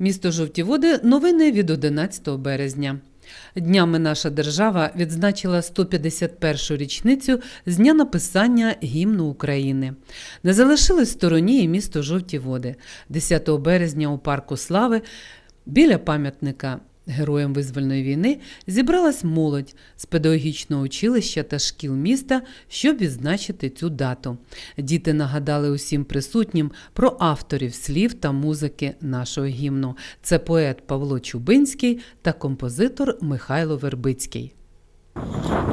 Місто Жовті Води. Новини від 11 березня. Днями наша держава відзначила 151-шу річницю з дня написання гімну України. Не залишилось стороні і місто Жовті Води. 10 березня у парку Слави біля пам'ятника героям визвольної війни зібралась молодь з педагогічного училища та шкіл міста, щоб відзначити цю дату. Діти нагадали усім присутнім про авторів слів та музики нашого гімну. Це поет Павло Чубинський та композитор Михайло Вербицький.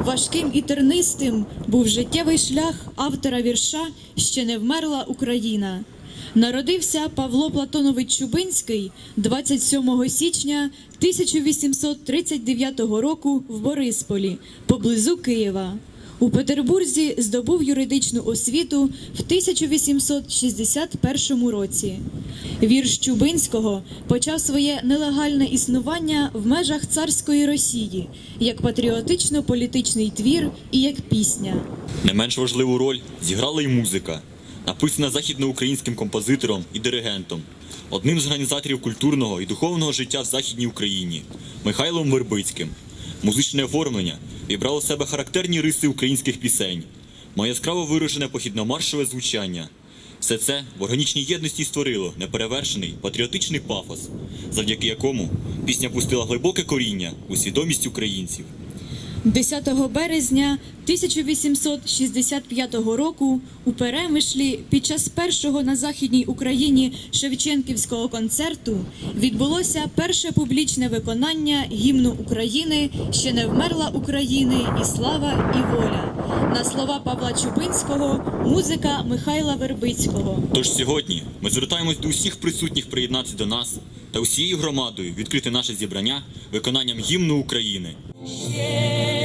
Важким і тернистим був життєвий шлях автора вірша Ще не вмерла Україна. Народився Павло Платонович Чубинський 27 січня 1839 року в Борисполі, поблизу Києва. У Петербурзі здобув юридичну освіту в 1861 році. Вірш Чубинського почав своє нелегальне існування в межах царської Росії як патріотично-політичний твір і як пісня. Не менш важливу роль зіграла і музика, написана західноукраїнським композитором і диригентом, одним з організаторів культурного і духовного життя в Західній Україні Михайлом Вербицьким. Музичне оформлення вібрало в себе характерні риси українських пісень, має яскраво виражене похідно-маршове звучання. Все це в органічній єдності створило неперевершений патріотичний пафос, завдяки якому пісня пустила глибоке коріння у свідомість українців. 10 березня 1865 року у Перемишлі під час першого на Західній Україні Шевченківського концерту відбулося перше публічне виконання гімну України Ще не вмерла України і слава і воля на слова Павла Чубинського, музика Михайла Вербицького. Тож сьогодні ми звертаємось до усіх присутніх приєднатися до нас та усією громадою відкрити наше зібрання виконанням гімну України. Ще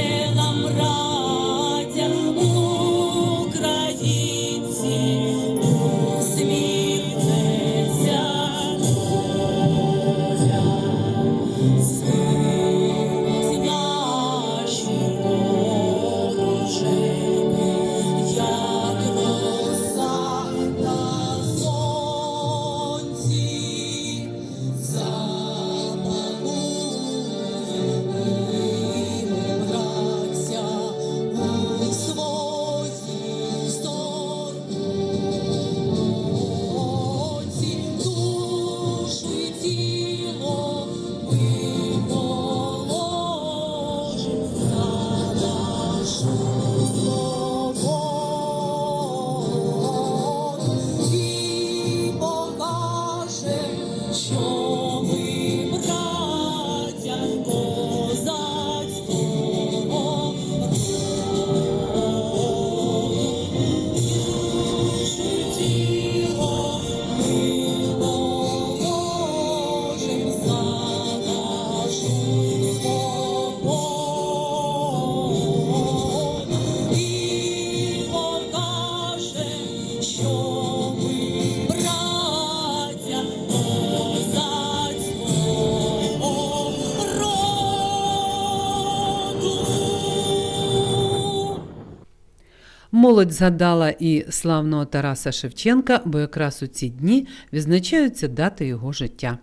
Молодь згадала і славного Тараса Шевченка, бо якраз у ці дні відзначаються дати його життя.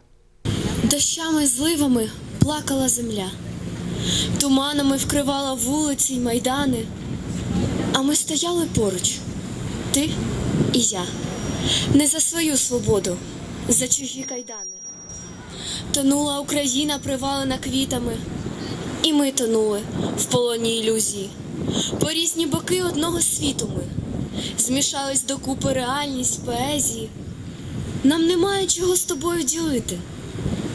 Дощами зливами плакала земля, туманами вкривала вулиці й майдани. А ми стояли поруч, ти і я, не за свою свободу, за чужі кайдани. Тонула Україна, привалена квітами, і ми тонули в полоні ілюзії. По різні боки одного світу ми змішались докупи реальність, поезії. Нам немає чого з тобою ділити.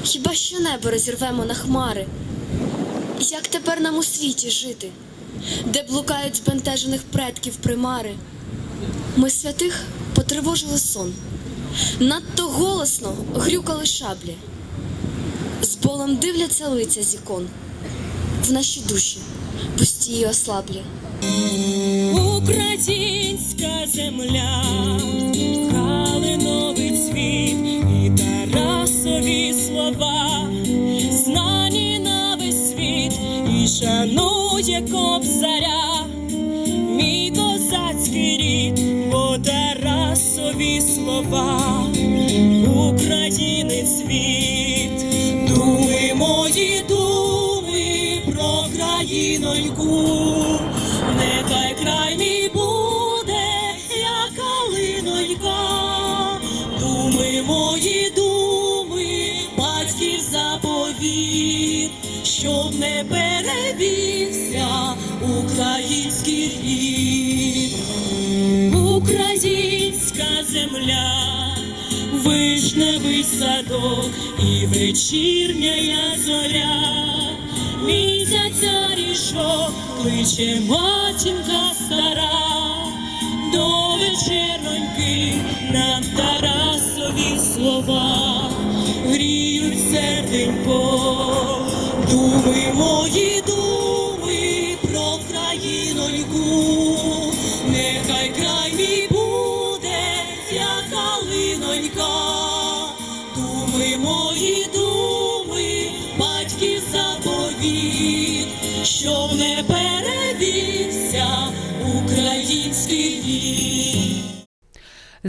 Хіба що небо розірвемо на хмари? Як тепер нам у світі жити, де блукають збентежених предків примари? Ми святих потривожили сон, надто голосно грюкали шаблі, з болем дивляться лиця з ікон, в наші душі пусті ослаблі. Українська земля, калиновий цвіт і Тарасові слова, знані на весь світ, і шанує кобзаря, мій козацький рід, по Тарасові слова, України калиноньку, нехай край мій буде, як калинонька, думи мої думи, батьків заповіт, щоб не перевівся український рід. Українська земля. Вишневий садок і вечірня зоря місяця рішок кличе матінка стара, до вечероньки нам Тарасові слова, гріють серденько, думи мої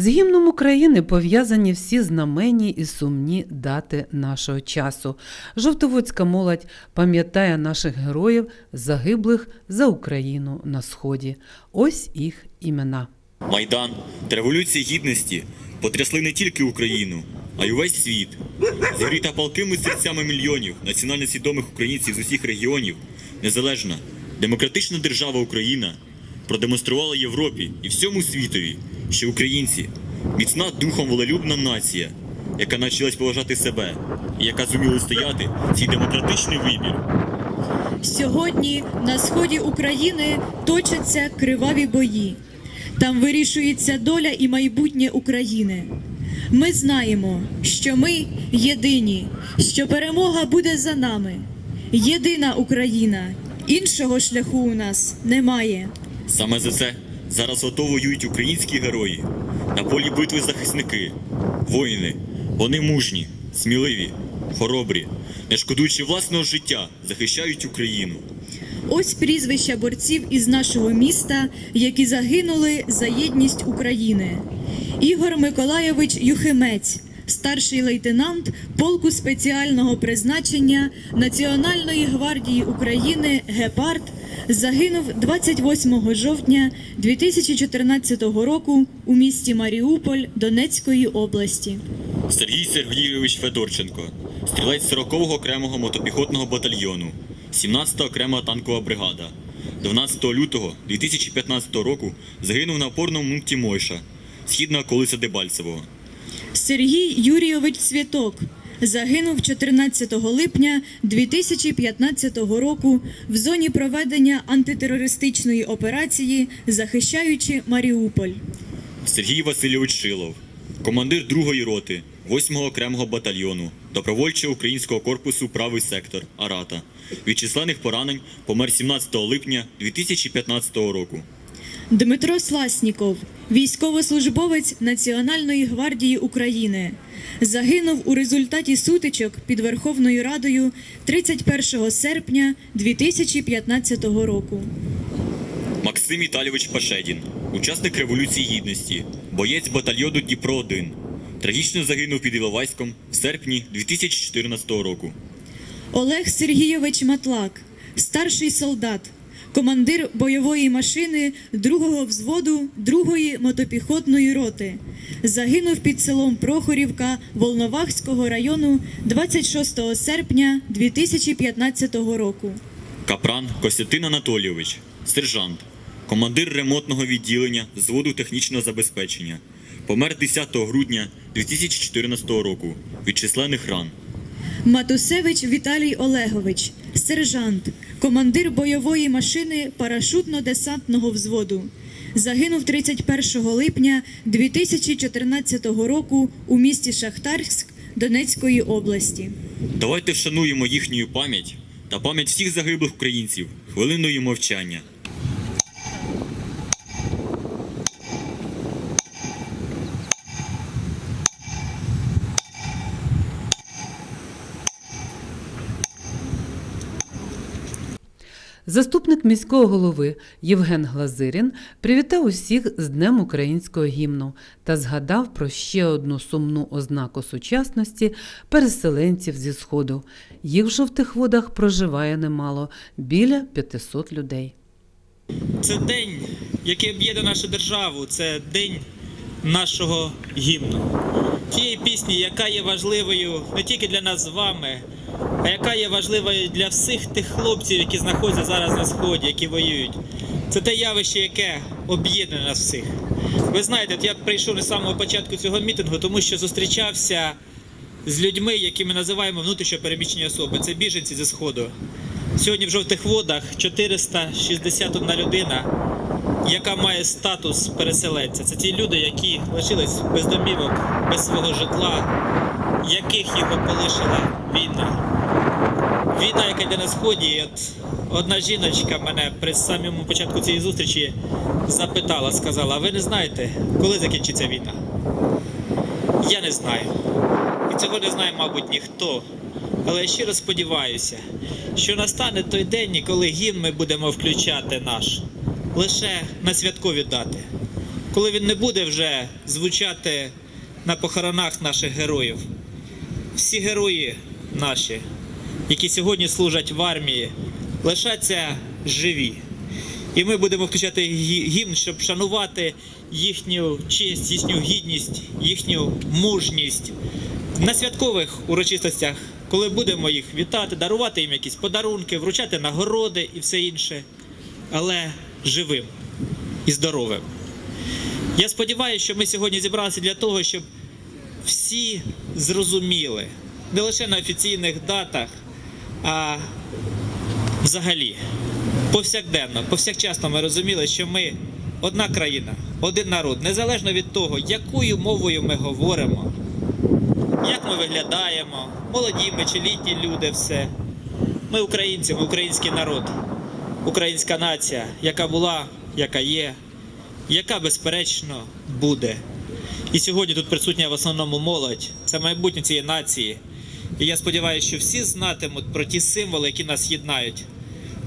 З гімном України пов'язані всі знаменні і сумні дати нашого часу. Жовтоводська молодь пам'ятає наших героїв, загиблих за Україну на сході. Ось їх імена. Майдан та Революція Гідності потрясли не тільки Україну, а й увесь світ. Зігріта палкими серцями мільйонів національно свідомих українців з усіх регіонів, незалежна, демократична держава Україна продемонструвала Європі і всьому світові, що українці міцна духом волелюбна нація, яка навчилась поважати себе і яка зуміла стояти цей демократичний вибір. Сьогодні на сході України точаться криваві бої. Там вирішується доля і майбутнє України. Ми знаємо, що ми єдині, що перемога буде за нами. Єдина Україна, іншого шляху у нас немає. Саме за це зараз ото воюють українські герої. На полі битви захисники, воїни. Вони мужні, сміливі, хоробрі, не шкодуючи власного життя, захищають Україну. Ось прізвища борців із нашого міста, які загинули за єдність України. Ігор Миколайович Юхимець, старший лейтенант полку спеціального призначення Національної гвардії України Гепард, загинув 28 жовтня 2014 року у місті Маріуполь Донецької області. Сергій Сергійович Федорченко, стрілець 40-го окремого мотопіхотного батальйону, 17-та окрема танкова бригада. 12 лютого 2015 року загинув на опорному пункті Мойша, східна околиця Дебальцевого. Сергій Юрійович Святок загинув 14 липня 2015 року в зоні проведення антитерористичної операції, захищаючи Маріуполь. Сергій Васильович Шилов, командир 2-ї роти 8-го окремого батальйону добровольчого українського корпусу Правий сектор Арата. Від численних поранень помер 17 липня 2015 року. Дмитро Сласніков, військовослужбовець Національної гвардії України, загинув у результаті сутичок під Верховною Радою 31 серпня 2015 року. Максим Віталійович Пашедін, учасник Революції Гідності, боєць батальйону Дніпро 1 Трагічно загинув під Іловайськом в серпні 2014 року. Олег Сергійович Матлак, старший солдат, командир бойової машини 2-го взводу 2-ї мотопіхотної роти. Загинув під селом Прохорівка Волновахського району 26 серпня 2015 року. Капран Костянтин Анатолійович, сержант, командир ремонтного відділення взводу технічного забезпечення. Помер 10 грудня 2014 року від численних ран. Матусевич Віталій Олегович, сержант, командир бойової машини парашутно-десантного взводу. Загинув 31 липня 2014 року у місті Шахтарськ Донецької області. Давайте вшануємо їхню пам'ять та пам'ять всіх загиблих українців хвилиною мовчання. Заступник міського голови Євген Глазирін привітав усіх з Днем українського гімну та згадав про ще одну сумну ознаку сучасності переселенців зі Сходу. Їх в жовтих водах проживає немало біля 500 людей. Це день, який об'єднує нашу державу, це день нашого гімну. тієї пісні, яка є важливою не тільки для нас з вами, яка є важливою для всіх тих хлопців, які знаходяться зараз на сході, які воюють. Це те явище, яке об'єднує нас всіх. Ви знаєте, я прийшов не з самого початку цього мітингу, тому що зустрічався з людьми, які ми називаємо внутрішньо переміщені особи. Це біженці зі сходу. Сьогодні в жовтих водах 461 людина, яка має статус переселенця. Це ті люди, які лишились без домівок, без свого житла, яких його полишила війна. Війна, яка йде на сході, і от одна жіночка мене при самому початку цієї зустрічі запитала, сказала: а ви не знаєте, коли закінчиться війна? Я не знаю. І цього не знає, мабуть, ніхто. Але я щиро сподіваюся, що настане той день, коли гімн ми будемо включати наш лише на святкові дати, коли він не буде вже звучати на похоронах наших героїв. Всі герої наші, які сьогодні служать в армії, лишаться живі. І ми будемо включати гімн, щоб шанувати їхню честь, їхню гідність, їхню мужність на святкових урочистостях, коли будемо їх вітати, дарувати їм якісь подарунки, вручати нагороди і все інше, але живим і здоровим. Я сподіваюся, що ми сьогодні зібралися для того, щоб всі зрозуміли не лише на офіційних датах, а взагалі повсякденно, повсякчасно ми розуміли, що ми одна країна, один народ, незалежно від того, якою мовою ми говоримо, як ми виглядаємо, молоді ми чи літні люди, все. Ми українці, ми український народ, українська нація, яка була, яка є, яка безперечно буде. І сьогодні тут присутня в основному молодь. Це майбутнє цієї нації. І я сподіваюся, що всі знатимуть про ті символи, які нас єднають.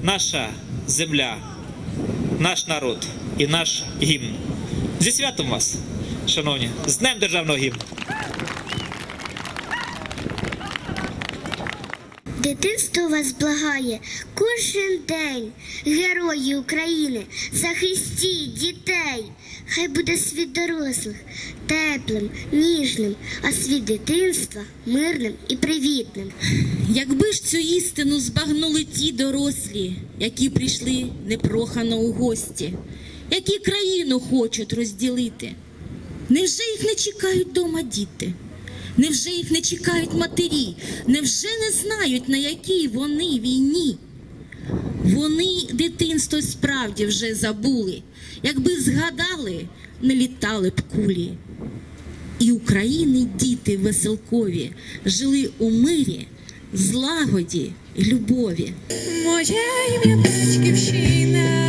Наша земля, наш народ і наш гімн. Зі святом вас, шановні, з Днем Державного гімну! Дитинство вас благає кожен день, герої України, захистіть дітей. Хай буде світ дорослих, теплим, ніжним, а світ дитинства мирним і привітним. Якби ж цю істину збагнули ті дорослі, які прийшли непрохано у гості, які країну хочуть розділити, невже їх не чекають дома діти? Невже їх не чекають матері? Невже не знають, на якій вони війні? Вони дитинство справді вже забули. Якби згадали, не літали б кулі. І України діти веселкові жили у мирі, злагоді любові. Моє ім'я батьківщина,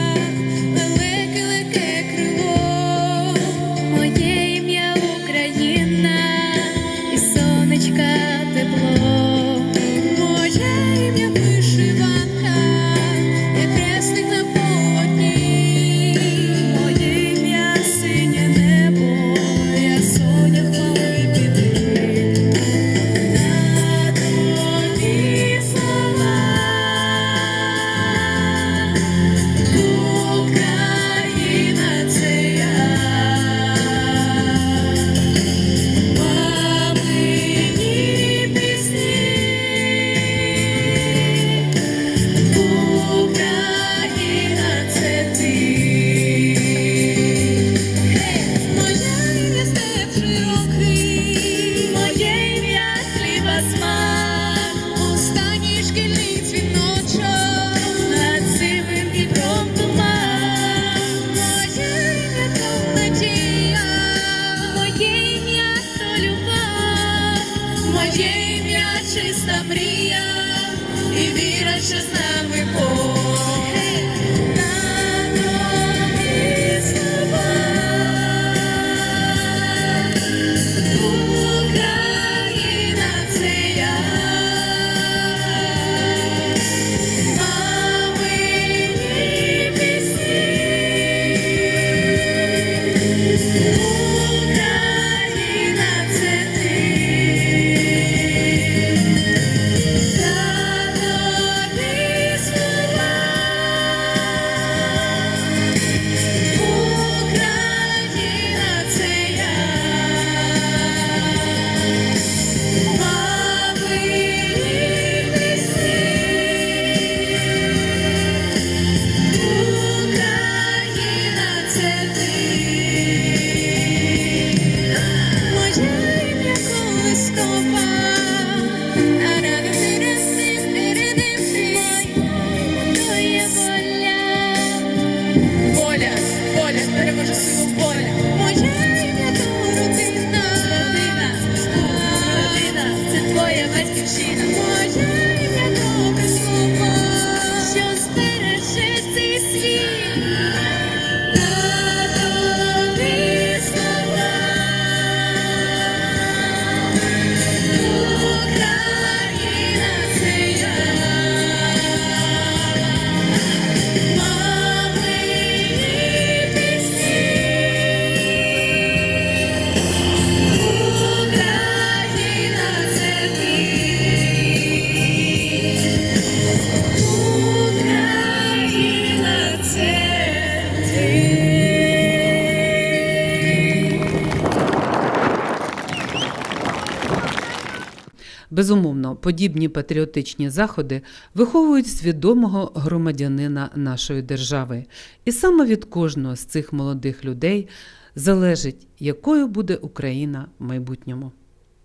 Безумовно, подібні патріотичні заходи виховують свідомого громадянина нашої держави, і саме від кожного з цих молодих людей залежить, якою буде Україна в майбутньому.